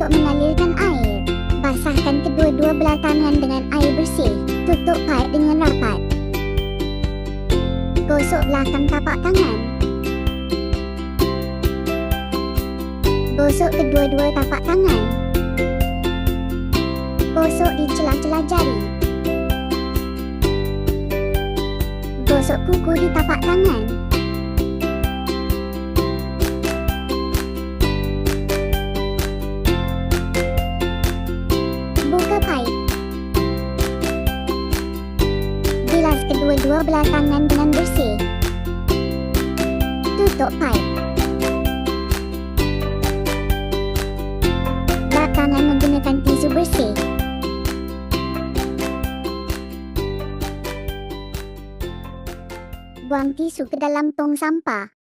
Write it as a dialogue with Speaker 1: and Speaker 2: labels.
Speaker 1: untuk mengalirkan air. Basahkan kedua-dua belah tangan dengan air bersih. Tutup paip dengan rapat. Gosok belakang tapak tangan. Gosok kedua-dua tapak tangan. Gosok di celah-celah jari. Gosok kuku di tapak tangan. Bilas kedua-dua belah tangan dengan bersih. Tutup paip. Lap tangan menggunakan tisu bersih. Buang tisu ke dalam tong sampah.